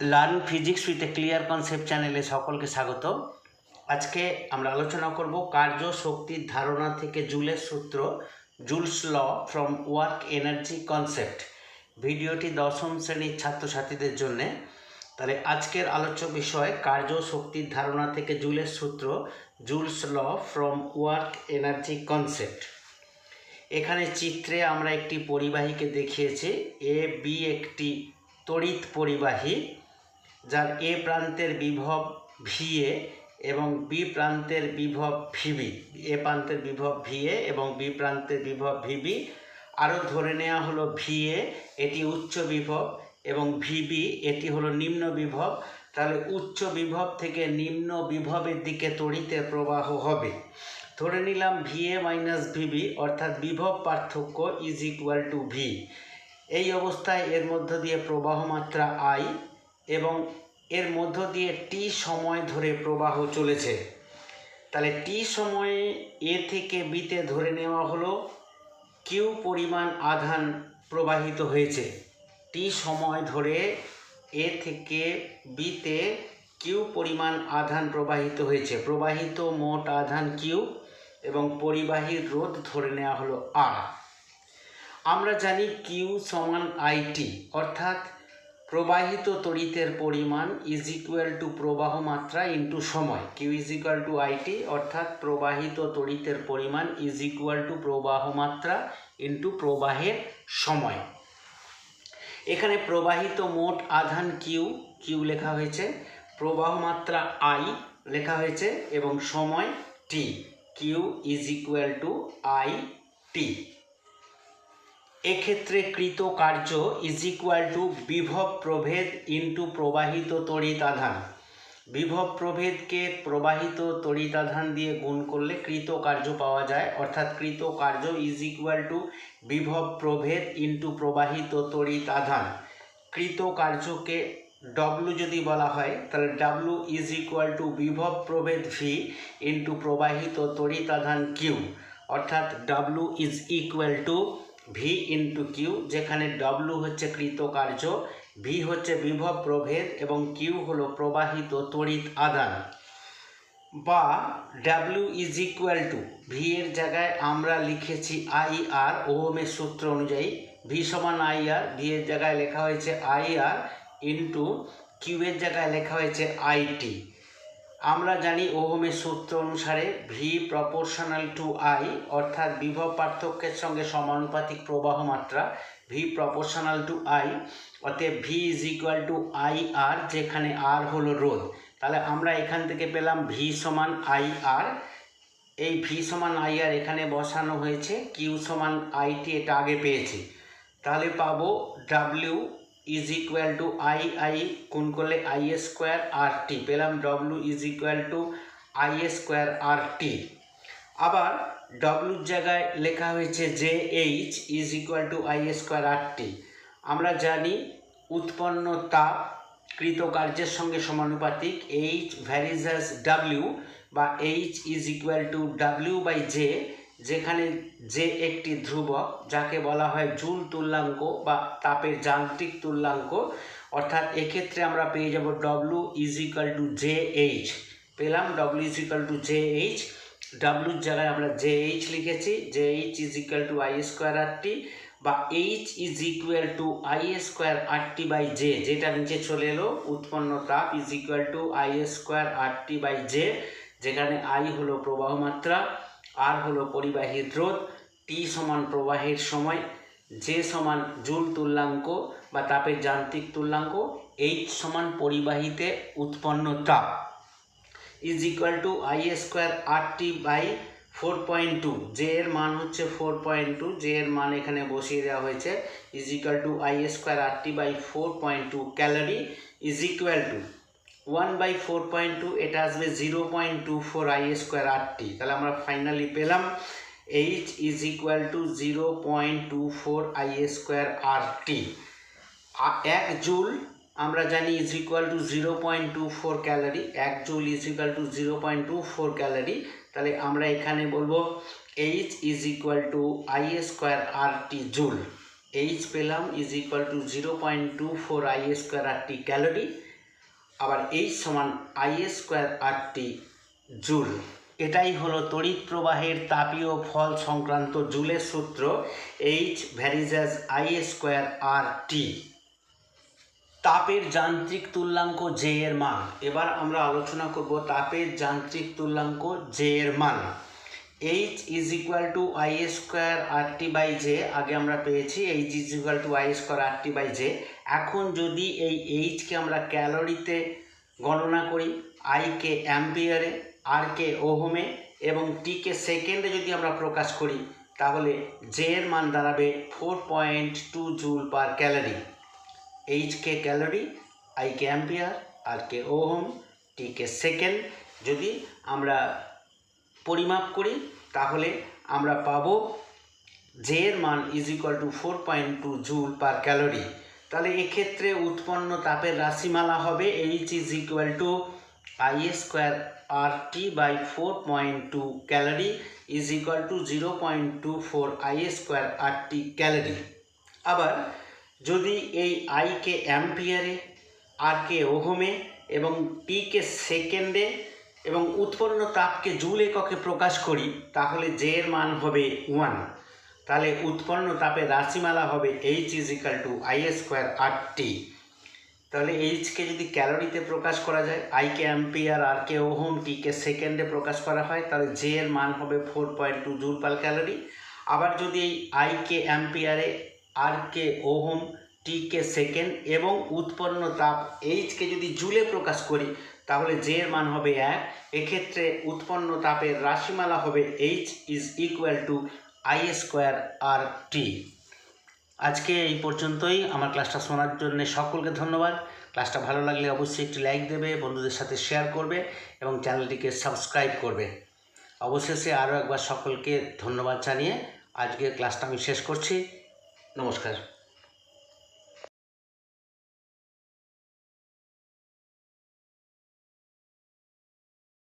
Learn physics with a clear concept চ্যানেলে সকলকে স্বাগত আজকে আমরা আলোচনা করব কার্য শক্তির ধারণা থেকে জুলের সূত্র, Joule's law from work energy concept. ভিডিওটি দশম শ্রেণির ছাত্রছাত্রীদের জন্য। তাহলে আজকের আলোচ্য বিষয় কার্য শক্তির ধারণা থেকে জুলের সূত্র, Joule's law from work energy concept. এখানে চিত্রে আমরা একটি পরিবাহীকে দেখিয়েছি। এ বি একটি তড়িৎ পরিবাহী। যার এ প্রান্তের বিভব ভিএ এবং বি প্রান্তের বিভব ভিবি। এ প্রান্তের বিভব ভিএ এবং বি প্রান্তের বিভব ভিবি। আরও ধরে নেওয়া হলো ভিএ, এটি উচ্চ বিভব, এবং ভিবি, এটি হলো নিম্ন বিভব। তাহলে উচ্চ বিভব থেকে নিম্ন বিভবের দিকে তড়িতের প্রবাহ হবে। ধরে নিলাম ভিএ মাইনাস ভিবি, অর্থাৎ বিভব পার্থক্য ইজ ইকুয়াল টু ভি। এই অবস্থায় এর মধ্য দিয়ে প্রবাহ মাত্রা আই এবং এর মধ্য দিয়ে টি সময় ধরে প্রবাহ চলেছে। তাহলে টি সময়ে এ থেকে বিতে ধরে নেওয়া হলো। কিউ পরিমাণ আধান প্রবাহিত হয়েছে। টি সময় ধরে এ থেকে বিতে কিউ পরিমাণ আধান প্রবাহিত হয়েছে। প্রবাহিত মোট আধান কিউ এবং পরিবাহীর রোধ ধরে নেওয়া হলো আর আমরা জানি কিউ সমান আইটি অর্থাৎ প্রবাহিত তড়িতের পরিমাণ ইজ ইকুয়াল টু প্রবাহ মাত্রা ইন্টু সময়। Q is equal to IT অর্থাৎ প্রবাহিত তড়িতের পরিমাণ ইজ ইকুয়াল টু প্রবাহ মাত্রা ইন্টু প্রবাহের সময়। এখানে প্রবাহিত মোট আধান কিউ কিউ লেখা হয়েছে, প্রবাহ মাত্রা আই লেখা হয়েছে, এবং সময় T Q is equal to I T এক্ষেত্রে কৃত কার্য ইজ ইকুয়াল টু বিভব প্রভেদ ইন্টু প্রবাহিত তড়িৎ আধান বিভব প্রভেদকে প্রবাহিত তড়িৎ আধান দিয়ে গুণ করলে কৃত কার্য পাওয়া যায়। অর্থাৎ কৃত কার্য ইজ ইকুয়াল টু বিভব প্রভেদ ইন্টু প্রবাহিত তড়িৎ আধান কৃত কার্যকে ডব্লু যদি বলা হয়, তাহলে ডাব্লু ইজ ইকুয়াল টু বিভব প্রভেদ ভি ইন্টু প্রবাহিত তড়িৎ আধান কিউ অর্থাৎ W is equal to V into Q যেখানে ডব্লু হচ্ছে কৃতকার্য ভি হচ্ছে বিভব প্রভেদ, এবং কিউ হলো প্রবাহিত তড়িৎ আদান বা W is equal to V এর জায়গায় আমরা লিখেছি আই আর ওহমের সূত্র অনুযায়ী ভি সমান আই আর ভি এর জায়গায় লেখা হয়েছে আই আর ইন্টু কিউ এর জায়গায় লেখা হয়েছে আইটি আমরা জানি ওহমের সূত্র অনুসারে ভি প্রপোর্শনাল টু আই অর্থাৎ বিভব পার্থক্যের সঙ্গে সমানুপাতিক প্রবাহ মাত্রা, ভি প্রপোর্শনাল টু আই, অতএব V is equal to I R যেখানে আর হলো রোধ। তাহলে আমরা এখান থেকে পেলাম ভি সমান আই আর। এই ভি সমান আই আর এখানে বসানো হয়েছে, কিউ সমান আইটি এটা আগে পেয়েছি। তাহলে পাবো W is equal to I I কোন করলে আই স্কোয়ার আর টি পেলাম W is equal to I square R T আবার ডব্লুর জায়গায় লেখা হয়েছে J H is equal to I square R T আমরা জানি উৎপন্ন তাপ কৃতকার্যের সঙ্গে সমানুপাতিক। এইচ ভ্যারিজাস ডাব্লিউ বা H is equal to W by J যেখানে যে একটি ধ্রুবক যাকে বলা হয় জুল তুল্যাঙ্ক বা তাপের যান্ত্রিক তুল্যাঙ্ক, অর্থাৎ এক্ষেত্রে আমরা পেয়ে যাব W is equal to J H পেলাম W is equal to J H ডাব্লুর জায়গায় আমরা জে এইচ লিখেছি J H is equal to I square R T বা H is equal to I square R T by J যেটা নিচে চলে এলো, উৎপন্ন তাপ is equal to I square R T by J যেখানে আই হলো প্রবাহ মাত্রা আর হলো পরিবাহীর রোধ টি সমান প্রবাহের সময় যে সমান জুল তুল্যাঙ্ক বা তাপের যান্ত্রিক তুল্যাঙ্ক এইচ সমান পরিবাহীতে উৎপন্ন তাপ is equal to I square R T by four point two J এর মান হচ্ছে ফোর পয়েন্ট টু জে এর মান এখানে বসিয়ে দেওয়া হয়েছে is equal to I square R T by four point two calorie is equal to one by four point two, এটা আসবে zero point two four I square R T. তাহলে আমরা ফাইনালি পেলাম H is equal to zero point two four I square R T. এক joule, আমরা জানি is equal to zero point two four calorie. এক joule is equal to zero point two four calorie. তাহলে আমরা এখানে বলব H is equal to I square R T joule. H পেলাম is equal to zero point two four I square R T calorie. আবার H সমান I square R T joule. এটাই হলো তড়িৎ প্রবাহের তাপীয় ফল সংক্রান্ত জুলের সূত্র H varies as I square R T তাপের যান্ত্রিক তুল্যাঙ্ক জে এর মান। এবার আমরা আলোচনা করব তাপের যান্ত্রিক তুল্যাঙ্ক জে এর মান। H is equal to I square R T by J আগে আমরা পেয়েছি H is equal to I square R T by J এখন যদি এই এইচকে আমরা ক্যালোরিতে গণনা করি আইকে অ্যাম্পিয়ারে আরকে ওহমে এবং টিকে সেকেন্ডে যদি আমরা প্রকাশ করি, তাহলে জে এর মান দাঁড়াবে four point two joule per calorie H K calorie I কে অ্যাম্পিয়ার আর কে ওহম টি কে সেকেন্ড। যদি আমরা পরিমাপ করি, তাহলে আমরা পাবো জে এর মান is equal to four point two joule per calorie তাহলে এক্ষেত্রে উৎপন্ন তাপের রাশিমালা হবে H is equal to I square R T by four point two calorie is equal to zero point two four I square R T calorie আবার যদি এই আইকে অ্যাম্পিয়ারে আর কে ওহমে এবং টিকে সেকেন্ডে এবং উৎপন্ন তাপকে জুল এককে প্রকাশ করি, তাহলে জে এর মান হবে ওয়ান তাহলে উৎপন্ন তাপের রাশিমালা হবে H is equal to I square R T তাহলে এইচকে যদি ক্যালোরিতে প্রকাশ করা যায় আইকে অ্যাম্পিয়ার আর কে ওহম টিকে সেকেন্ডে প্রকাশ করা হয়, তাহলে জে এর মান হবে four point two joule per calorie আবার যদি এই আইকে অ্যাম্পিয়ারে আর কে ওহম টিকে সেকেন্ড এবং উৎপন্ন তাপ এইচকে যদি জুলে প্রকাশ করি তাহলে জে এর মান হবে এক। এক্ষেত্রে উৎপন্ন তাপের রাশিমালা হবে H is equal to I square R T আজকে এই পর্যন্তই। আমার ক্লাসটা শোনার জন্য সকলকে ধন্যবাদ। ক্লাসটা ভালো লাগলে অবশ্যই একটি লাইক দেবে, বন্ধুদের সাথে শেয়ার করবে এবং চ্যানেলটিকে সাবস্ক্রাইব করবে। অবশেষে আরও একবার সকলকে ধন্যবাদ জানিয়ে আজকের ক্লাসটা আমি শেষ করছি। নমস্কার।